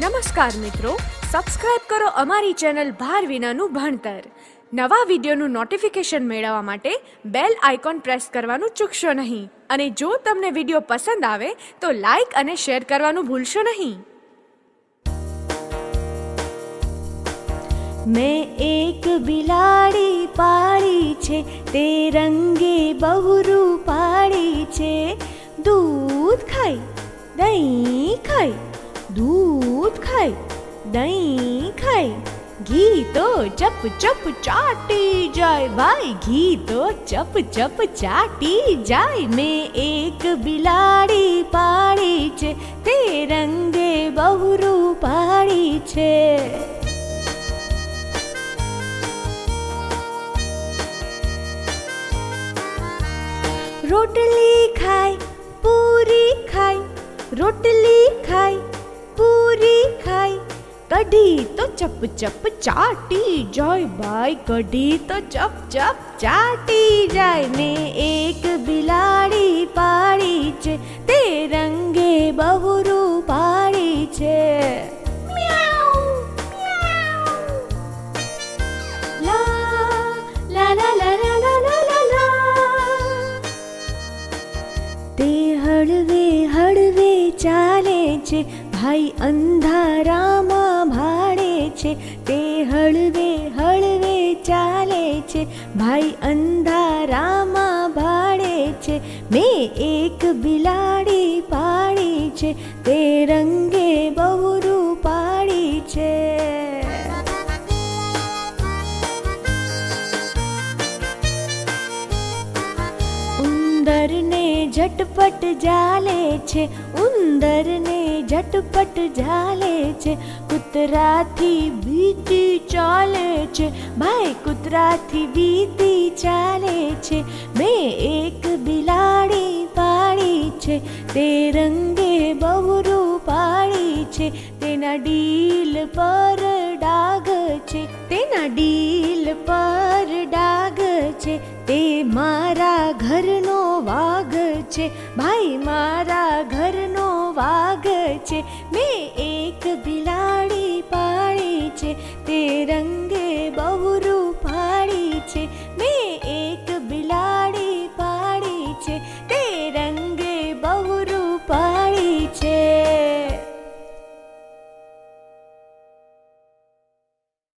નમસ્કાર મિત્રો સબસ્ક્રાઇબ કરો અમારી ચેનલ ભાર વિનાનું ભણતર. નવા વિડીયોનું નોટિફિકેશન મેળવવા માટે બેલ આઇકોન પ્રેસ કરવાનું ચૂકશો નહીં. અને જો તમને વીડિયો પસંદ આવે, તો લાઈક અને શેર કરવાનું ભૂલશો નહીં. મેં એક બિલાડી પાડી છે, તે રંગે બહુ રૂપાળી છે. દૂધ ખાય દહીં ખાય દૂધ ખાય દહીં ખાય ઘી તો ચપ ચપ ચાટી જાય. ભાઈ, ઘી તો ચપ ચપ ચાટી જાય. મેં એક બિલાડી પાડી છે, તે રંગે બહુ રૂપાળી છે. રોટલી ખાય પૂરી ખાય રોટલી ખાય પૂરી ખાઈ કઢી તો ચપ ચપ ચાટી જાય ભાઈ. કઢી તો ચપ ચપ ચાટી જાય. ને એક બિલાડી પાડી છે. તે રંગે બહુરું પાડી છે. તે હળવે હળવે ચાલે છે. ભાઈ અંધારામાં ભાડે છે, તે હળવે હળવે ચાલે છે. ભાઈ અંધારામાં ભાડે છે, મેં એક બિલાડી પાડી છે, તે રંગે બહુ પાડી છે. ઉંદરને ઝટપટ જાલે છે ઉંદરને ઝટપટ જાલે છે કૂતરાથી બીતી ચાલે છે ભાઈ કૂતરાથી બીતી ચાલે છે મેં એક બિલાડી પાડી છે તે રંગે બહુ પાડી છે તેના ડીલ પર ડાઘ છે તેના ડીલ પર ડાઘ છે તે મારા છે. ભાઈ મારા ઘરનો વાઘ છે. મેં એક બિલાડી પાળી છે. તે રંગે